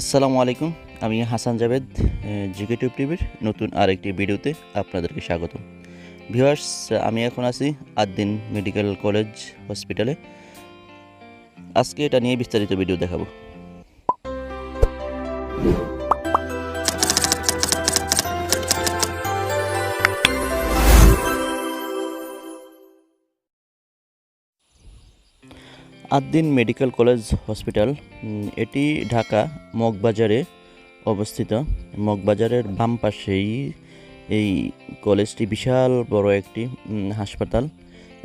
আসসালামু আলাইকুম, আমি হাসান জাভেদ জিকে টিউব টিভির নতুন আরেকটি ভিডিওতে আপনাদেরকে স্বাগত ভিউয়ার্স, আমি এখন আছি আদ্দিন মেডিকেল কলেজ হসপিটালে। আজকে এটা নিয়ে বিস্তারিত ভিডিও দেখাবো। আদ্দিন মেডিকেল কলেজ হসপিটাল এটি ঢাকা মগবাজারে অবস্থিত। মগবাজারের বাম পাশেই এই কলেজটি বিশাল বড় একটি হাসপাতাল।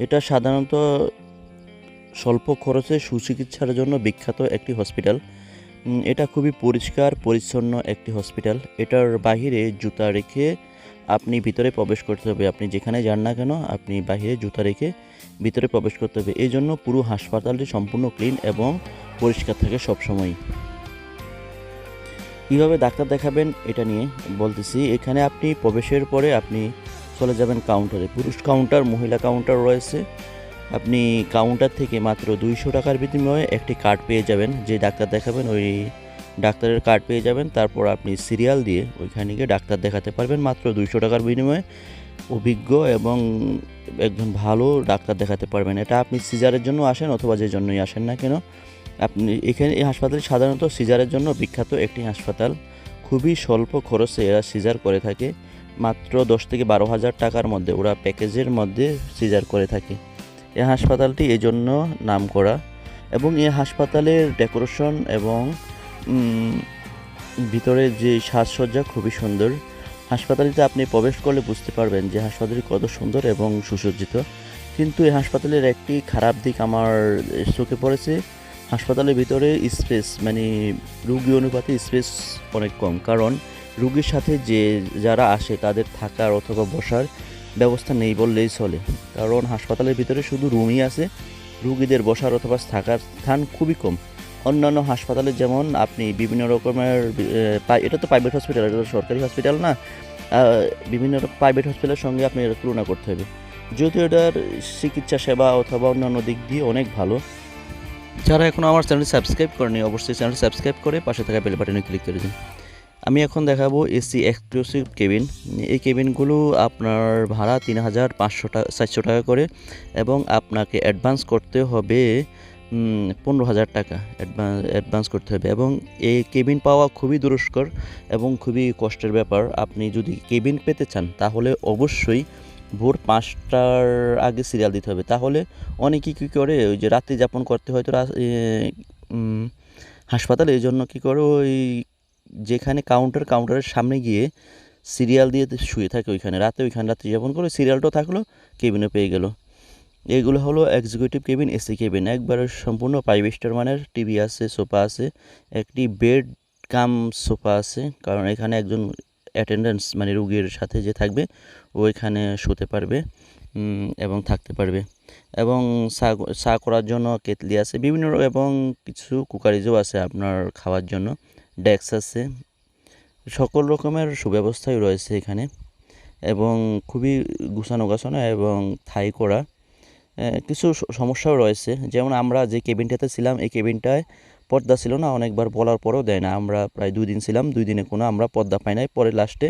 এটা সাধারণত স্বল্প খরচে সুচিকিৎসার জন্য বিখ্যাত একটি হসপিটাল। এটা খুবই পরিষ্কার, পরিচ্ছন্ন একটি হসপিটাল। এটার বাহিরে জুতা রেখে আপনি ভিতরে প্রবেশ করতে হবে। আপনি যেখানে যান না কেন, আপনি বাহিরে জুতা রেখে ভিতরে প্রবেশ করতে হবে। এই জন্য পুরো হাসপাতালটি সম্পূর্ণ ক্লিন এবং পরিষ্কার থাকে সবসময় কীভাবে ডাক্তার দেখাবেন এটা নিয়ে বলতেছি। এখানে আপনি প্রবেশের পরে আপনি চলে যাবেন কাউন্টারে। পুরুষ কাউন্টার, মহিলা কাউন্টার রয়েছে। আপনি কাউন্টার থেকে মাত্র দুইশো টাকার বিনিময়ে একটি কার্ড পেয়ে যাবেন। যে ডাক্তার দেখাবেন ওই ডাক্তারের কার্ড পেয়ে যাবেন, তারপর আপনি সিরিয়াল দিয়ে ওইখানে গিয়ে ডাক্তার দেখাতে পারবেন মাত্র দুইশো টাকার বিনিময়ে। অভিজ্ঞ এবং একজন ভালো ডাক্তার দেখাতে পারবেন। এটা আপনি সিজারের জন্য আসেন অথবা যে জন্যই আসেন না কেন, আপনি এখানে এই হাসপাতাল সাধারণত সিজারের জন্য বিখ্যাত একটি হাসপাতাল। খুবই স্বল্প খরচে এরা সিজার করে থাকে, মাত্র দশ থেকে বারো হাজার টাকার মধ্যে ওরা প্যাকেজের মধ্যে সিজার করে থাকে। এই হাসপাতালটি এই জন্য নাম করা এবং এই হাসপাতালের ডেকোরেশন এবং ভিতরে যে সাজসজ্জা খুবই সুন্দর। হাসপাতালটিতে আপনি প্রবেশ করলে বুঝতে পারবেন যে হাসপাতালটি কত সুন্দর এবং সুসজ্জিত। কিন্তু এই হাসপাতালের একটি খারাপ দিক আমার চোখে পড়েছে। হাসপাতালের ভিতরে স্পেস মানে রুগী অনুপাতে স্পেস অনেক কম। কারণ রুগীর সাথে যে যারা আসে, তাদের থাকার অথবা বসার ব্যবস্থা নেই বললেই চলে। কারণ হাসপাতালের ভিতরে শুধু রুমই আছে। রুগীদের বসার অথবা থাকার স্থান খুবই কম। অন্যান্য হাসপাতালে যেমন আপনি বিভিন্ন রকমের এটা তো প্রাইভেট হসপিটাল এটা তো সরকারি হসপিটাল না? বিভিন্ন প্রাইভেট হসপিটালের সঙ্গে আপনি এটা তুলনা করতে হবে। যদিও এটার চিকিৎসা সেবা অথবা অন্যান্য দিক দিয়ে অনেক ভালো। যারা এখন আমার চ্যানেলটি সাবস্ক্রাইব করেনি, অবশ্যই চ্যানেলটি সাবস্ক্রাইব করে পাশে থাকা বেল বাটনে ক্লিক করে দিন। আমি এখন দেখাবো এসি এক্সক্লুসিভ কেবিন এই কেবিনগুলো আপনার ভাড়া তিন হাজার পাঁচশো টাকা চারশো টাকা করে এবং আপনাকে অ্যাডভান্স করতে হবে পনেরো হাজার টাকা অ্যাডভান্স অ্যাডভান্স করতে হবে। এবং এই কেবিন পাওয়া খুবই দুরস্কর এবং খুবই কষ্টের ব্যাপার। আপনি যদি কেবিন পেতে চান, তাহলে অবশ্যই ভোর পাঁচটার আগে সিরিয়াল দিতে হবে। তাহলে অনেকেই কী করে, ওই যে রাত্রি যাপন করতে হয়তো হাসপাতালে, এই জন্য কী করে, ওই যেখানে কাউন্টার কাউন্টারের সামনে গিয়ে সিরিয়াল দিয়ে শুয়ে থাকে ওইখানে। রাতে ওইখানে রাত্রি যাপন করে সিরিয়ালটাও থাকল কেবিনও পেয়ে গেল। এগুলো হলো এক্সিকিউটিভ কেবিন এসি কেবিন একবারে সম্পূর্ণ ফাইভ স্টার মানের টিভি আছে সোফা আছে। একটি বেড কাম সোফা আছে, কারণ এখানে একজন অ্যাটেন্ডেন্স মানে রুগীর সাথে যে থাকবে, ও এখানে শুতে পারবে এবং থাকতে পারবে। এবং চা করার জন্য কেতলি আছে, বিভিন্ন এবং কিছু কুকারিজও আছে আপনার খাওয়ার জন্য। ডেস্ক আছে। সকল রকমের সুব্যবস্থাই রয়েছে এখানে। এবং খুবই গুছানো গাছানো এবং থাই করা। কিছু সমস্যাও রয়েছে। যেমন আমরা যে কেবিনটাতে ছিলাম, এই কেবিনটায় পর্দা ছিল না, অনেকবার বলার পরেও দেয় না। আমরা প্রায় দুই দিন ছিলাম, দুই দিনে কোনো আমরা পর্দা পাই নাই। পরে লাস্টে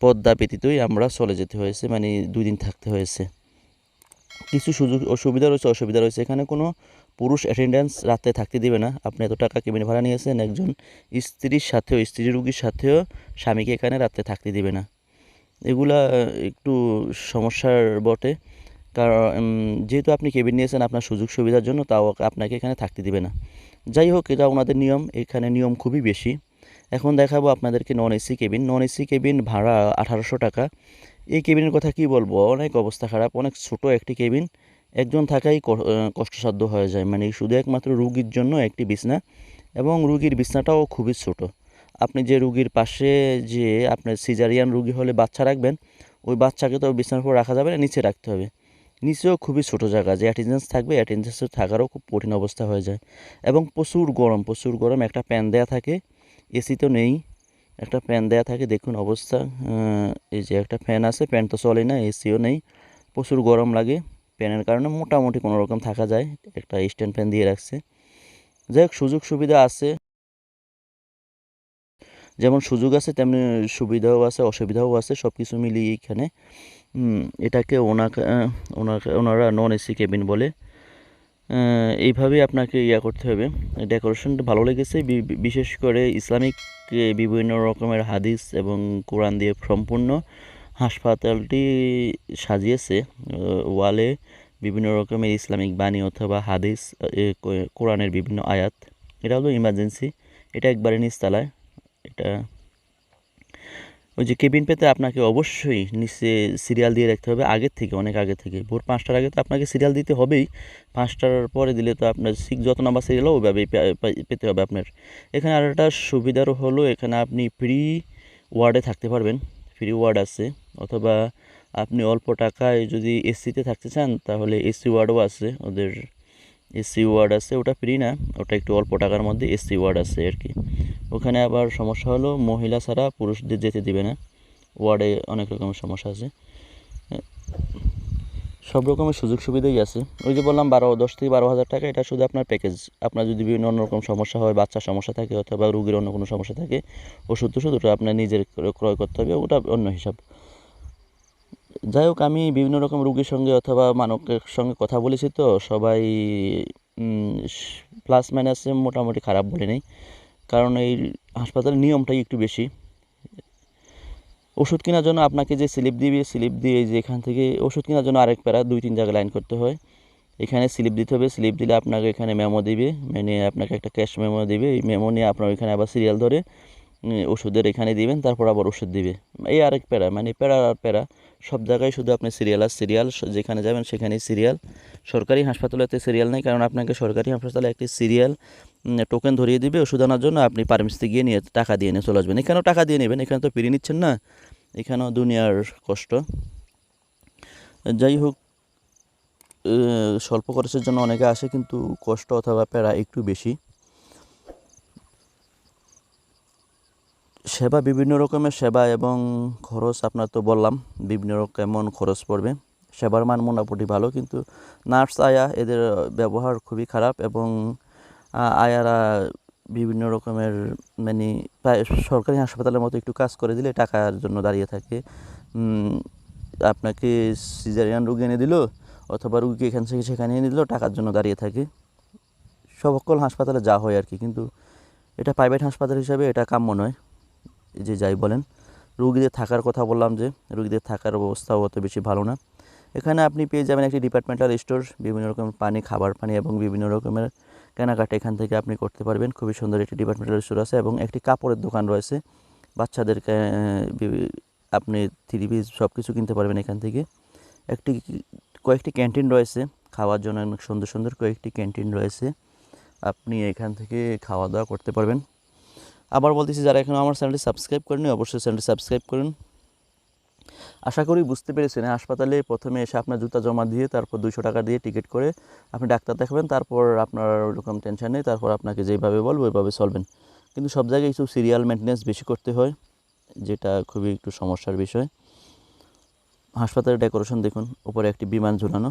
পর্দা ব্যতীতই আমরা চলে যেতে হয়েছে মানে দুই দিন থাকতে হয়েছে। কিছু সুযোগ, অসুবিধা রয়েছে অসুবিধা রয়েছে। এখানে কোনো পুরুষ অ্যাটেন্ডেন্স রাতে থাকতে দিবে না। আপনি এত টাকা কেবিন ভাড়া নিয়েছেন, একজন স্ত্রীর সাথেও, স্ত্রী রুগীর সাথেও স্বামীকে এখানে রাতে থাকতে দিবে না। এগুলা একটু সমস্যার বটে। কারণ যেহেতু আপনি কেবিন নিয়েছেন আপনার সুযোগ সুবিধার জন্য তাও আপনাকে এখানে থাকতে দিবে না। যাই হোক, এটা ওনাদের নিয়ম, এখানে নিয়ম খুবই বেশি। এখন দেখাবো আপনাদেরকে non AC cabin non AC cabin ভাড়া আঠারোশো টাকা। এই কেবিনের কথা কি বলব? অনেক অবস্থা খারাপ, অনেক ছোট একটি কেবিন একজন থাকাই কষ্টসাধ্য হয়ে যায়। মানে শুধু একমাত্র রুগীর জন্য একটি বিছনা এবং রুগীর বিছনাটাও খুবই ছোট। আপনি যে রুগীর পাশে যে আপনার সিজারিয়ান রুগী হলে বাচ্চা রাখবেন, ওই বাচ্চাকে তো বিছানার উপর রাখা যাবে না, নিচে রাখতে হবে। নিচেও খুবই ছোট জায়গা, যে অ্যাটেন্ডেন্স থাকবে অ্যাটেন্ডেন্স থাকারও খুব কঠিন অবস্থা হয়ে যায়। এবং প্রচুর গরম প্রচুর গরম, একটা প্যান দেয়া থাকে এসি তো নেই, একটা ফ্যান দেয়া থাকে, দেখুন অবস্থা এই যে একটা ফ্যান আছে ফ্যান তো চলে না এসিও নেই, প্রচুর গরম লাগে ফ্যানের কারণে মোটামুটি কোনো রকম থাকা যায়, একটা স্ট্যান্ড ফ্যান দিয়ে রাখছে। যাই সুযোগ সুবিধা আছে, যেমন সুযোগ আছে, তেমনি সুবিধাও আছে, অসুবিধাও আছে সব কিছু মিলিয়ে এখানে এটাকে ওনাকে ওনাকে, ওনারা নন এসি কেবিন বলে। এইভাবেই আপনাকে ইয়া করতে হবে। ডেকোরেশনটা ভালো লেগেছে। বিশেষ করে ইসলামিক বিভিন্ন রকমের হাদিস এবং কোরআন দিয়ে সম্পূর্ণ হাসপাতালটি সাজিয়েছে। ওয়ালে বিভিন্ন রকমের ইসলামিক বাণী অথবা হাদিস কোরআনের বিভিন্ন আয়াত। এটা হলো ইমার্জেন্সি এটা একবারে নিচতলায়। এটা ওই যে কেবিন পেতে আপনাকে অবশ্যই নিচে সিরিয়াল দিয়ে রাখতে হবে, আগের থেকে, অনেক আগে থেকে। ভোর পাঁচটার আগে তো আপনাকে সিরিয়াল দিতে হবেই। পাঁচটার পরে দিলে তো আপনার সিক যত নাম্বার সিরিয়াল ওইভাবেই পেতে হবে আপনার। এখানে আর একটা সুবিধার হলো, এখানে আপনি ফ্রি ওয়ার্ডে থাকতে পারবেন। ফ্রি ওয়ার্ড আছে, অথবা আপনি অল্প টাকায় যদি এসিতে থাকতে চান, তাহলে এসি ওয়ার্ডও আছে। ওদের এসি ওয়ার্ড আছে, ওটা ফ্রি না, ওটা একটু অল্প টাকার মধ্যে এসি ওয়ার্ড আছে আর কি। ওখানে আবার সমস্যা হলো, মহিলা ছাড়া পুরুষদের যেতে দিবে না। ওয়ার্ডে অনেক রকমের সমস্যা আছে। সব রকমের সুযোগ সুবিধাই আছে। ওই যে বললাম, বারো, দশ থেকে বারো হাজার টাকা, এটা শুধু আপনার প্যাকেজ আপনার যদি বিভিন্ন অন্য রকম সমস্যা হয় বাচ্চার সমস্যা থাকে, অথবা রুগীর অন্য কোনো সমস্যা থাকে ওষুধ টষুধ ওটা আপনার নিজের ক্রয় করতে হবে, ওটা অন্য হিসাব। যাই হোক, আমি বিভিন্ন রকম রুগীর সঙ্গে অথবা মানবের সঙ্গে কথা বলেছি তো, সবাই প্লাস মাইনাসে মোটামুটি খারাপ বলে নেই। কারণ এই হাসপাতালের নিয়মটাই একটু বেশি। ওষুধ কেনার জন্য আপনাকে যে স্লিপ দিবে, স্লিপ দিয়ে যে এখান থেকে ওষুধ কেনার জন্য আরেক প্যারা, দুই, তিন জায়গায় লাইন করতে হয়। এখানে স্লিপ দিতে হবে, স্লিপ দিলে আপনাকে এখানে মেমো দিবে মানে আপনাকে একটা ক্যাশ মেমো দিবে। এই মেমো নিয়ে আপনার ওইখানে আবার সিরিয়াল ধরে। ওষুধের এখানে দিবেন, তারপর আবার ওষুধ দিবে। এই আরেক প্যারা মানে প্যারা আর প্যারা, সব জায়গায় শুধু আপনি সিরিয়াল আর সিরিয়াল যেখানে যাবেন সেখানেই সিরিয়াল সরকারি হাসপাতালেতে সিরিয়াল নেই, কারণ আপনাকে সরকারি হাসপাতালে একটি সিরিয়াল টোকেন ধরিয়ে দিবে, ওষুধ আনার জন্য আপনি ফার্মেসিতে গিয়ে নিয়ে, টাকা দিয়ে নিয়ে চলে আসবেন। এখানেও টাকা দিয়ে নেবেন, এখানে তো ফিরিয়ে নিচ্ছেন না। এখানেও দুনিয়ার কষ্ট। যাই হোক স্বল্প খরচের জন্য অনেকে আসে, কিন্তু কষ্ট অথবা প্যারা একটু বেশি। সেবা বিভিন্ন রকমের সেবা এবং খরচ আপনার তো বললাম, বিভিন্ন কেমন খরচ পড়বে। সেবার মান মোটামুটি ভালো, কিন্তু নার্স, আয়া এদের ব্যবহার খুবই খারাপ এবং আয়ারা বিভিন্ন রকমের মানে প্রায় সরকারি হাসপাতালের মতো একটু কাজ করে দিলে টাকার জন্য দাঁড়িয়ে থাকে। আপনাকে সিজারিয়ান রুগী এনে দিল অথবা রুগীকে এখান থেকে সেখানে এনে দিল, টাকার জন্য দাঁড়িয়ে থাকে। সকল হাসপাতালে যা হয় আর কি, কিন্তু এটা প্রাইভেট হাসপাতাল হিসাবে এটা কাম্য নয়। যে যাই বলেন, রুগীদের থাকার কথা বললাম যে, রুগীদের থাকার অবস্থাও অত বেশি ভালো না। এখানে আপনি পেয়ে যাবেন একটি ডিপার্টমেন্টাল স্টোর বিভিন্ন রকমের পানি, খাবার পানি এবং বিভিন্ন রকমের কেনাকাটা এখান থেকে আপনি করতে পারবেন। খুবই সুন্দর একটি ডিপার্টমেন্টাল স্টোর আছে এবং একটি কাপড়ের দোকান রয়েছে। বাচ্চাদেরকে আপনি থ্রি পিস সব কিছু কিনতে পারবেন এখান থেকে। একটি কয়েকটি ক্যান্টিন রয়েছে, খাওয়ার জন্য অনেক সুন্দর সুন্দর কয়েকটি ক্যান্টিন রয়েছে। আপনি এখান থেকে খাওয়া দাওয়া করতে পারবেন। আবার বলতেছি, যারা এখনও আমার চ্যানেলটি সাবস্ক্রাইব করেনি অবশ্যই চ্যানেলটি সাবস্ক্রাইব করুন। আশা করি বুঝতে পেরেছেন হাসপাতালে প্রথমে এসে আপনার জুতা জমা দিয়ে তারপর দুশো টাকা দিয়ে টিকিট করে আপনি ডাক্তার দেখাবেন, তারপর আপনার ওরকম টেনশন নেই, তারপর আপনাকে যেভাবে বলব ওইভাবে চলবেন। কিন্তু সব জায়গায় একটু সিরিয়াল মেনটেন্যান্স বেশি করতে হয়, যেটা খুবই একটু সমস্যার বিষয়। হাসপাতালের ডেকোরেশন দেখুন, উপরে একটি বিমান ঝুলানো।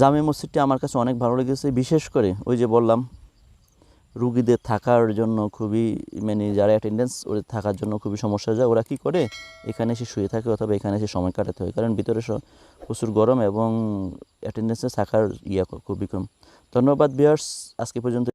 জামে মসজিদটি আমার কাছে অনেক ভালো লেগেছে, বিশেষ করে ওই যে বললাম রুগীদের থাকার জন্য খুবই মানে যারা অ্যাটেন্ডেন্স ওদের থাকার জন্য খুবই সমস্যা যায় ওরা কি করে? এখানে এসে শুয়ে থাকে অথবা এখানে এসে সময় কাটাতে হয়। কারণ ভিতরে প্রচুর গরম এবং অ্যাটেন্ডেন্সে থাকার ইয়া খুবই কম। ধন্যবাদ বিয়ার্স আজকে পর্যন্ত